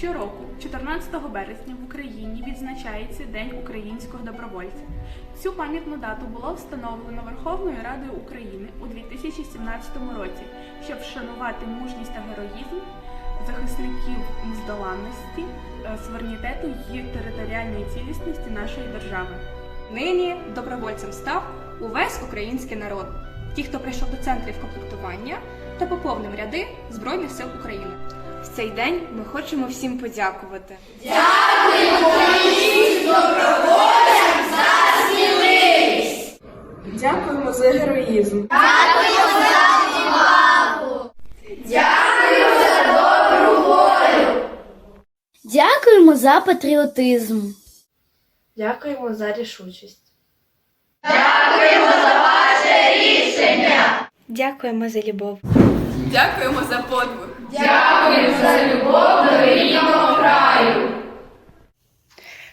Щороку, 14 березня, в Україні відзначається День українського добровольця. Цю пам'ятну дату було встановлено Верховною Радою України у 2017 році, щоб вшанувати мужність та героїзм захисників нездоланності, е, суверенітету і територіальної цілісності нашої держави. Нині добровольцем став увесь український народ. Ті, хто прийшов до центрів комплектування та поповнив ряди Збройних сил України. Цей день ми хочемо всім подякувати. Дякуємо за сміливість! Дякуємо за героїзм. Дякуємо за увагу! Дякуємо за добру волю! Дякуємо за патріотизм. Дякуємо за рішучість. Дякуємо за ваше рішення. Дякуємо за любов. Дякуємо за подвиг!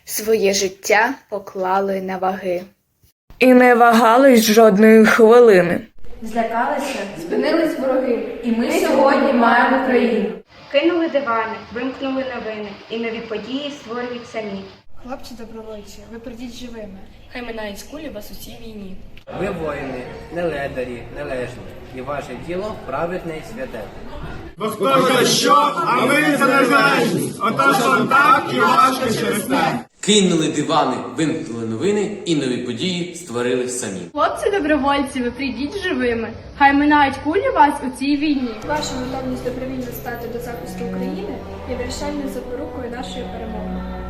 Своє життя поклали на ваги. І не вагались жодної хвилини. Злякалися, спинились вороги, і ми сьогодні маємо країну. Кинули дивани, вимкнули новини, і нові події створюють самі. Хлопці добровольці, ви прийдіть живими. Хай минають кулі вас у цій війні. Ви воїни, не ледарі, нележні, і ваше діло праведне і святе. Бо хто за що, а ми за незалежність. Отож вам так і важко через те. Кинули дивани, вимкнули новини і нові події створили самі. Хлопці добровольці, ви прийдіть живими. Хай минають кулі вас у цій війні. Ваша готовність добровільно стати до захисту України є вирішальною запорукою нашої перемоги.